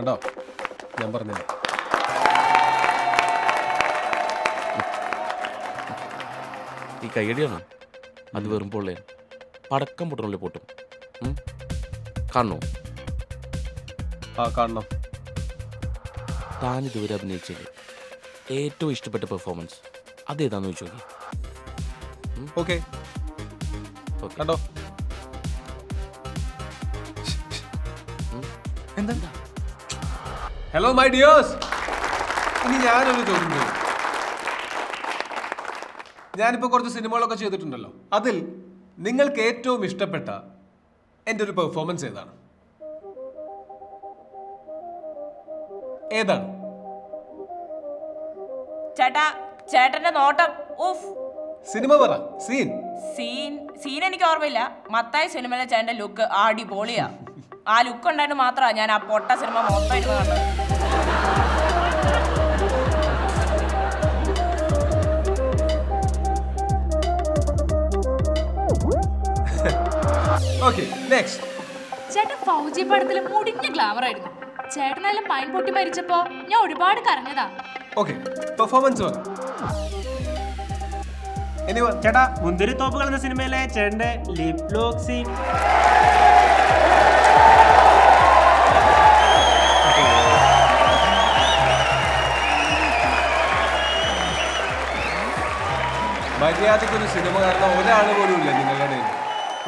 കണ്ടോ? ഞാൻ പറഞ്ഞില്ല? ഈ കയ്യടിയാണോ അത് വെറും പൊള്ളേ പടക്കം പൊട്ടണല്ലേ പൊട്ടും? കാണണോ ആ കാണണം. താൻ ഇതുവരെ അഭിനയിച്ചത് ഏറ്റവും ഇഷ്ടപ്പെട്ട പെർഫോമൻസ് അതേതാന്ന് ചോദിച്ചു ഓക്കെ. കണ്ടോ? എന്താ? ഹലോ മൈ ഡിയേഴ്സ് ഇനി ഞാനൊരു ചോദ്യം ചെയ്യും ഞാനിപ്പോൾ കുറച്ച് സിനിമകളൊക്കെ ചെയ്തിട്ടുണ്ടല്ലോ. അതിൽ നിങ്ങൾക്ക് ഏറ്റവും ഇഷ്ടപ്പെട്ട എന്റെ ഒരു പെർഫോമൻസ് ഏതാണ്? ഏതാണ്? ചേട്ടാ ചേട്ടന്റെ നോട്ടം. ഉഫ്. സിനിമ പറ. സീൻ. സീൻ സീൻ എനിക്ക് ഓർമ്മയില്ല. മത്തായ സിനിമയിലെ ചേട്ടന്റെ ലുക്ക് അടിപൊളിയാ. ആ ലുക്ക് ഉണ്ടായിട്ട് മാത്രമാണ് ഞാൻ ആ പൊട്ട സിനിമ മൊത്തം ഇരുന്ന് കണ്ടത് നെക്സ്റ്റ് ചേട്ടൻ ഫൗജി മുടിഞ്ഞ ഗ്ലാമർ ആയിരുന്നു. ചേട്ടനെല്ലാം പൈൻ പൊട്ടി മരിച്ചപ്പോ ഞാൻ ഒരുപാട് കരഞ്ഞതാ. ഓക്കെ പെർഫോമൻസ് ചേട്ടാ മുന്തിരി തോപ്പുകൾ എന്ന സിനിമയിലെ ചേട്ടന്റെ ലിപ് ലോക്ക് ഒരു സിനിമ കാരണം ഒരാൾ പോലും ഇല്ല നിങ്ങളുടെ ഇടയിൽ.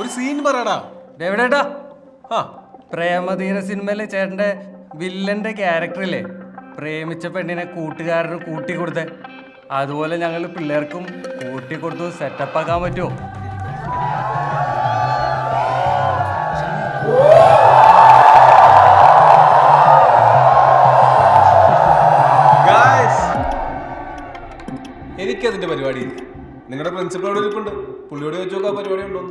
ഒരു സീൻ പറയടാ. ഡേവിഡേട്ടാ ആ. പ്രേമധീര സിനിമയിലെ ചേട്ടന്റെ വില്ലന്റെ ക്യാരക്ടറില്ലേ പ്രേമിച്ച പെണ്ണിനെ കൂട്ടുകാരന് കൂട്ടി കൊടുത്ത്. അതുപോലെ ഞങ്ങൾ പിള്ളേർക്കും കൂട്ടി കൊടുത്തു സെറ്റപ്പ് ആക്കാൻ പറ്റുമോ ഗായ്സ് എനിക്കതിന്റെ പരിപാടിയില്ല നിങ്ങളുടെ പ്രിൻസിപ്പളോട് ഇരിപ്പുണ്ട് പുള്ളിയോട് ചോദിച്ചു നോക്കാം പരിപാടി ഉണ്ടോ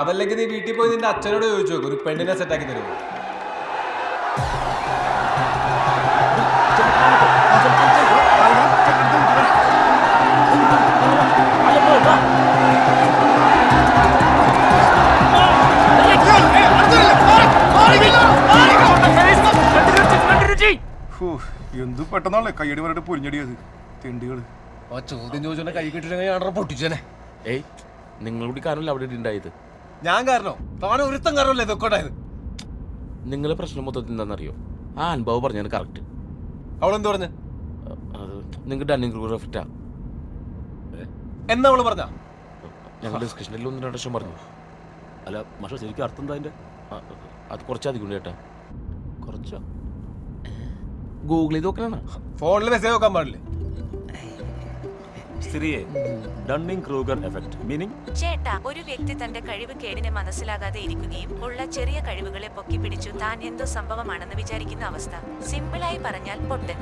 അതല്ലെങ്കിൽ നീ വീട്ടിൽ പോയി നിന്റെ അച്ഛനോട് ചോദിച്ചു നോക്കും. ഒരു പെണ്ണിനെ സെറ്റാക്കി തരുമോ? എന്ത് പെട്ടെന്നാണല്ലേ കയ്യടി പറഞ്ഞിട്ട് പൊരിഞ്ഞടിയത്? തെണ്ടികൾ. ആ ചോദ്യം ചോദിച്ചോണ്ട് കൈ കിട്ടിയിട്ട് പൊട്ടിച്ചേനെ. ഏയ് നിങ്ങളൂടി കാരണമല്ല അവിടെ ഉണ്ടായത് ഞാൻ കാരണോ? താൻ ഒരുത്തം കാരണമല്ലേ ഇതൊക്കെ ഉണ്ടായത്? നിങ്ങളെ പ്രശ്നം മൊത്തത്തിൽ എന്താണെന്നറിയോ? ആ അനുഭവം പറഞ്ഞാണ് കറക്റ്റ് അവളെന്ത് പറഞ്ഞു? അത് നിങ്ങൾക്ക് ഡണ്ണിങ് ക്രൂർ എഫക്റ്റാ എന്നാ അവൾ പറഞ്ഞ? ഞങ്ങൾ ഡിസ്കഷനിൽ ഒന്ന് രണ്ട് വർഷം പറഞ്ഞു. അല്ല പക്ഷെ ശരിക്കും അർത്ഥം എന്താ അതിന്റെ അത് കുറച്ചധികം ഉണ്ട് ചേട്ടാ കുറച്ചോ? ഗൂഗിൾ ചെയ്ത് നോക്കണ ഫോണിൽ മെസ്സേജ് നോക്കാൻ പാടില്ലേ? സ്ത്രീയെ ഡണ്ണിംഗ് ക്രൂഗർ എഫക്ട് മീനിങ് ചേട്ടാ ഒരു വ്യക്തി തന്റെ കഴിവ് കേടിനെ മനസ്സിലാകാതെ ഇരിക്കുകയും ഉള്ള ചെറിയ കഴിവുകളെ പൊക്കിപ്പിടിച്ചു താൻ എന്തോ സംഭവമാണെന്ന് വിചാരിക്കുന്ന അവസ്ഥ. സിമ്പിളായി പറഞ്ഞാൽ പൊട്ടൻ